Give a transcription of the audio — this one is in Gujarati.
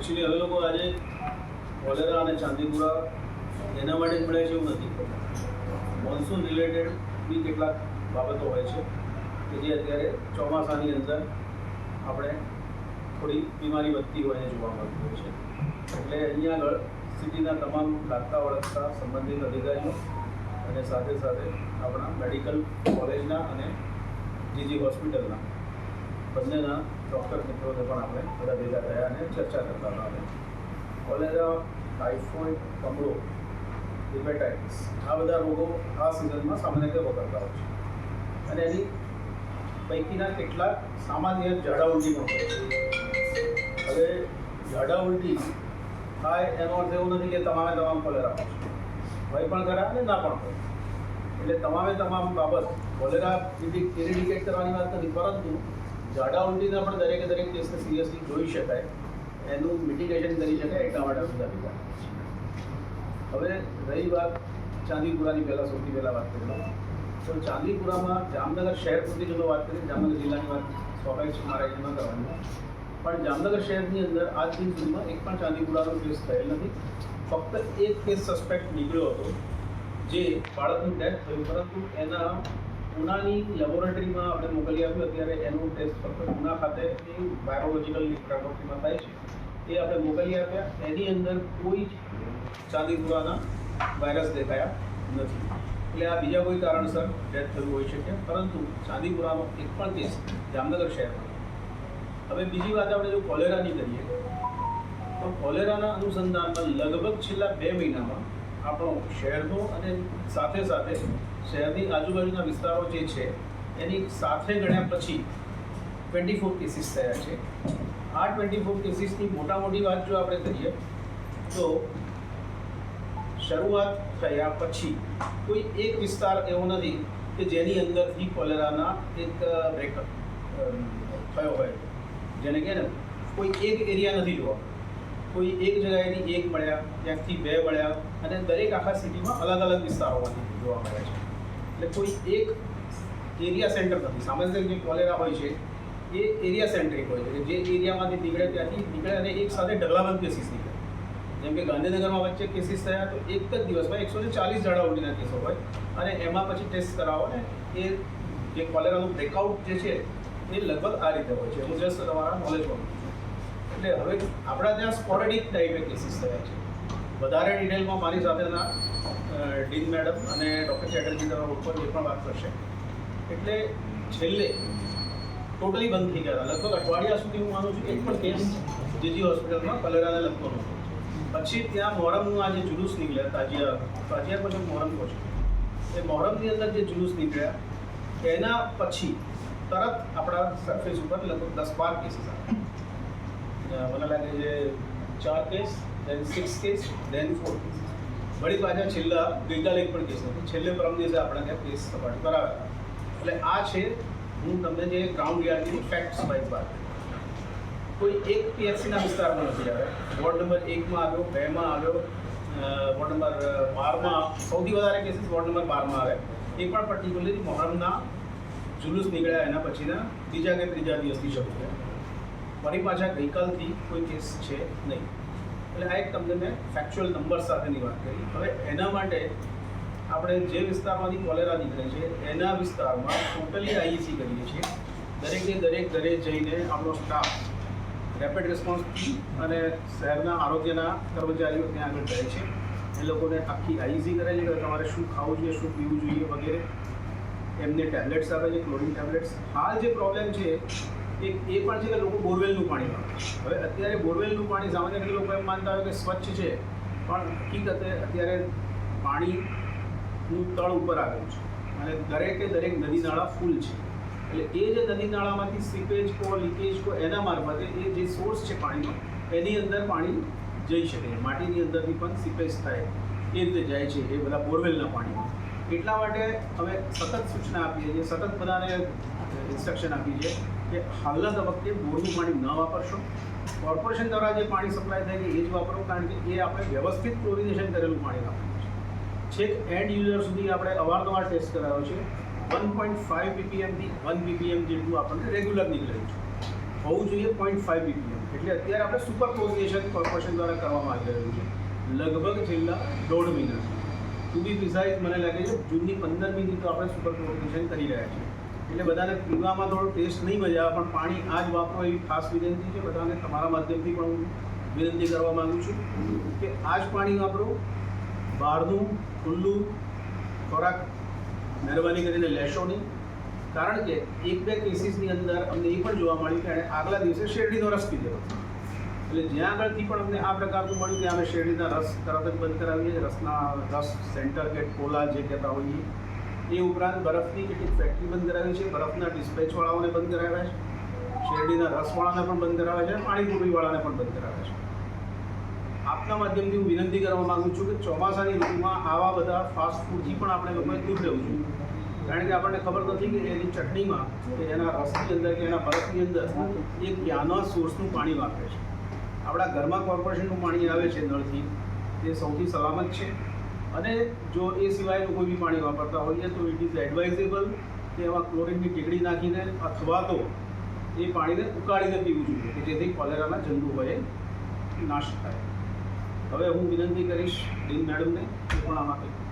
એકચ્યુઅલી હવે લોકો આજે કોલેરા અને ચાંદીપુરા એના માટે મળે છે એવું નથી. મોન્સૂન રિલેટેડ બી કેટલાક બાબતો હોય છે કે જે અત્યારે ચોમાસાની અંદર આપણે થોડી બીમારી વધતી હોય જોવા મળતી હોય છે. એટલે અહીંયા આગળ સિટીના તમામ લાગતા વળગતા સંબંધિત અધિકારીઓ અને સાથે સાથે આપણા મેડિકલ કોલેજના અને જીજી હોસ્પિટલના બંનેના ડૉક્ટર મિત્રોને પણ આપણે બધા ભેગા થયા અને ચર્ચા કરતા હતા અમે કોલેરા ટાઇફોઇડ કમળો હિપેટાઇટિસ આ બધા રોગો આ સિઝનમાં સામાન્ય રીતે વકરતા હોય છે. અને એની પૈકીના કેટલાક સામાન્ય ઝાડા ઉલટી પણ હવે ઝાડા ઉલટી થાય એનો અર્થ એવું નથી કે તમામે તમામ કોલેરા હોય પણ ખરા અને ના પણ હોય. એટલે તમામે તમામ બાબત કોલેરા ઇરિડિકેટ કરવાની વાત નથી, પરંતુ ઝાડા ઉલટીના પણ દરેકે દરેક કેસને સિરિયસલી જોઈ શકાય. એનું મિટિગેશન કરી શકાય એટલા માટે ભેગા હવે રહી વાત ચાંદીપુરાની પહેલાં, સૌથી પહેલાં વાત કરી તો ચાંદીપુરામાં જામનગર શહેર પૂરતી જો વાત કરીએ, જામનગર જિલ્લાની વાત સ્વાભાવિક છે, મારા એમાં કરવાની. પણ જામનગર શહેરની અંદર આજ દિન સુધીમાં એક પણ ચાંદીપુરાનો કેસ થયેલ નથી. ફક્ત એક કેસ સસ્પેક્ટ નીકળ્યો હતો, જે બાળકનું ડેથ થયું, પરંતુ એના ઉનાની લેબોરેટરીમાં આપણે મોકલી આપ્યું, અત્યારે એનું ટેસ્ટ ફક્ત ઉના ખાતે એ વાયરોલોજીકલ લેબોરેટરીમાં થાય છે. એ આપણે મોકલી આપ્યા. એની અંદર કોઈ જ ચાંદીપુરાના વાયરસ દેખાયા નથી. એટલે આ બીજા કોઈ કારણસર ડેથ થયું હોઈ શકે. પરંતુ ચાંદીપુરાનો એક પણ કેસ જામનગર શહેરમાં. હવે બીજી વાત આપણે જો કોલેરાની કરીએ, તો કોલેરાના અનુસંધાનમાં લગભગ છેલ્લા બે મહિનામાં આપણો શહેરનો અને સાથે સાથે શહેરની આજુબાજુના વિસ્તારો જે છે, એની સાથે ગણ્યા પછી ટ્વેન્ટી ફોર કેસીસ થયા છે. આ ટ્વેન્ટી ફોર કેસીસની મોટા મોટી વાત જો આપણે કરીએ, તો શરૂઆત થયા પછી કોઈ એક વિસ્તાર એવો નથી કે જેની અંદરથી કોલેરાના એક બ્રેકઅપ થયો હોય. જેને કહે ને કોઈ એક એરિયા નથી જોવા. કોઈ એક જગ્યાએથી એક મળ્યા ક્યાંકથી બે મળ્યા અને દરેક આખા સિટીમાં અલગ અલગ વિસ્તારોમાંથી જોવા મળે છે. એટલે કોઈ એક એરિયા સેન્ટર નથી. સામાન્ય જે કોલેરા હોય છે, એ એરિયા સેન્ટ્રિક હોય છે. જે એરિયામાંથી નીકળે ત્યાંથી નીકળે અને એક સાથે ઢગલાબંધ કેસીસ નીકળે. જેમ કે ગાંધીનગરમાં વચ્ચે કેસીસ થયા તો એક જ દિવસમાં એકસો ને ચાલીસ જણા ઉલટીના કેસો હોય અને એમાં પછી ટેસ્ટ કરાવો ને એ જે કોલેરાનું બ્રેકઆઉટ જે છે, એ લગભગ આ રીતે હોય છે. હું જસ્ટ તમારા નોલેજ પર એટલે હવે આપણા ત્યાં સ્પોરેડિક ટાઈપે કેસીસ થયા છે. વધારે ડિટેલમાં મારી સાથેના ડીન મેડમ અને ડૉક્ટર ચેટર્જી ઉપર એ પણ વાત કરશે. એટલે છેલ્લે ટોટલી બંધ થઈ ગયા લગભગ અઠવાડિયા સુધી હું માનું છું એક પણ કેસ જીજી હોસ્પિટલમાં કલેરાને લગતો નહોતો. પછી ત્યાં મોહરમનું આ જે જુલુસ નીકળ્યા, તાજિયા તાજિયા પછી મોહરમ છું. એ મોહરમની અંદર જે જુલુસ નીકળ્યા, એના પછી તરત આપણા સરફેસ ઉપર લગભગ દસ બાર કેસીસ આવ્યા. મને લાગે છે ચાર case then six case then four case વળી પાછા છેલ્લા ગઈકાલે એક પણ કેસ નથી છેલ્લે પરમ દિવસે આપણા ત્યાં કેસ સપાટ કરાવ્યા એટલે આ છે, હું તમને જે ગ્રાઉન્ડ રિયાલિટી ફેક્ટ્સ વાઇઝ વાત કોઈ એક પીએચસીના વિસ્તારમાં નથી આવ્યા વોર્ડ નંબર એકમાં આવ્યો બેમાં આવ્યો વોર્ડ નંબર બારમાં સૌથી વધારે કેસીસ વોર્ડ નંબર બારમાં આવે. એ પણ પર્ટિક્યુલરલી મોહરમના જુલુસ નીકળ્યા એના પછીના બીજા કે ત્રીજા દિવસથી શરૂ થયા ફરી પાછા ગઈકાલથી કોઈ કેસ છે નહીં. એટલે આ એક તમને મેં ફેક્ચ્યુઅલ નંબર સાથેની વાત કરી. હવે એના માટે આપણે જે વિસ્તારમાંથી કોલેરા નીકળે છે, એના વિસ્તારમાં ટોટલી આઈસી કરીએ છીએ. દરેકે દરેક ઘરે જઈને આપણો સ્ટાફ રેપિડ રિસ્પોન્સ અને શહેરના આરોગ્યના કર્મચારીઓ ત્યાં આગળ રહે છે. એ લોકોને આખી આઈસી કરે છે કે તમારે શું ખાવું જોઈએ, શું પીવું જોઈએ વગેરે. એમને ટેબ્લેટ્સ આપે છે ક્લોરિન ટેબ્લેટ્સ હાલ જે પ્રોબ્લેમ છે એક એ પણ છે કે લોકો બોરવેલનું પાણી હવે અત્યારે બોરવેલનું પાણી સામાન્ય રીતે લોકો એમ માનતા હોય કે સ્વચ્છ છે, પણ હકીકતે અત્યારે પાણીનું તળ ઉપર આવેલું છે. અને દરેકે દરેક નદી નાળા ફૂલ છે. એટલે એ જે નદી નાળામાંથી સીપેજ કો, લીકેજ કો, એના મારફતે એ જે સોર્સ છે પાણીનો, એની અંદર પાણી જઈ શકે માટીની અંદરથી પણ સીપેજ થાય, એ રીતે જાય છે એ બધા બોરવેલના પાણીમાં. એટલા માટે અમે સતત સૂચના આપીએ છીએ, સતત બધાને ઇન્સ્ટ્રક્શન આપીએ છીએ કે હાલના તબક્કે બોરનું પાણી ન વાપરશો. કોર્પોરેશન દ્વારા જે પાણી સપ્લાય થાય એ જ વાપરો, કારણ કે એ આપણે વ્યવસ્થિત ક્લોરિનેશન કરેલું પાણી વાપરીએ છીએ. છેક એન્ડ યુઝર સુધી આપણે અવારનવાર ટેસ્ટ કરાયો છે. વન પોઈન્ટ ફાઇવ બીપીએમથી વન બીપીએમ જેટલું આપણને રેગ્યુલર નીકળે છે. હોવું જોઈએ પોઈન્ટ ફાઇવ બીપીએમ એટલે અત્યારે આપણે સુપર કોર્પોરેશન કોર્પોરેશન દ્વારા કરવામાં આવી રહ્યું છે. લગભગ છેલ્લા દોઢ મહિના ટુ બી પ્રિસાઇઝ મને લાગે છે જૂનની પંદરમીથી તો આપણે સુપર કોર્પોરેશન કરી રહ્યા છીએ. એટલે બધાને પીવામાં થોડો ટેસ્ટ નહીં મજા આવે, પણ પાણી આ જ વાપરો એવી ખાસ વિનંતી છે. બધાને તમારા માધ્યમથી પણ હું વિનંતી કરવા માગું છું કે આ જ પાણી વાપરો. બહારનું ખુલ્લું ખોરાક મહેરબાની કરીને લેશો નહીં. કારણ કે એક બે કેસીસની અંદર અમને એ પણ જોવા મળ્યું કે એણે આગલા દિવસે શેરડીનો રસ પીધો એટલે જ્યાં આગળથી પણ અમને આ પ્રકારનું મળ્યું ત્યાં અમે શેરડીના રસ તરત જ બંધ કરાવીએ. રસના રસ સેન્ટર કે કોલા જે કહેતા હોઈએ. એ ઉપરાંત બરફની કેટલીક ફેક્ટરી બંધ કરાવી છે. બરફના ડિસ્પેચવાળાઓને બંધ કરાવ્યા છે. શેરડીના રસવાળાને પણ બંધ કરાવ્યા છે અને પાણીપુરીવાળાને પણ બંધ કરાવ્યા છે. આપના માધ્યમથી હું વિનંતી કરવા માગું છું કે ચોમાસાની ઋતુમાં આવા બધા ફાસ્ટ ફૂડથી પણ આપણે લોકોએ દૂર રહેવું જોઈએ. કારણ કે આપણને ખબર નથી કે એની ચટણીમાં કે એના રસની અંદર કે એના બરફની અંદર એ ક્યાંના સોર્સનું પાણી વાપરે છે. આપણા ઘરમાં કોર્પોરેશનનું પાણી આવે છે નળથી. તે સૌથી સલામત છે. અને જો એ સિવાયનું કોઈ બી પાણી વાપરતા હોઈએ તો ઇટ ઇઝ એડવાઇઝેબલ કે એમાં ક્લોરિનની ટીકડી નાખીને અથવા તો એ પાણીને ઉકાળીને પીવું જોઈએ કે જેથી કોલેરાના જંતુ હોય નાશ થાય. હવે હું વિનંતી કરીશ ડીન મેડમને પણ આમાં કંઈક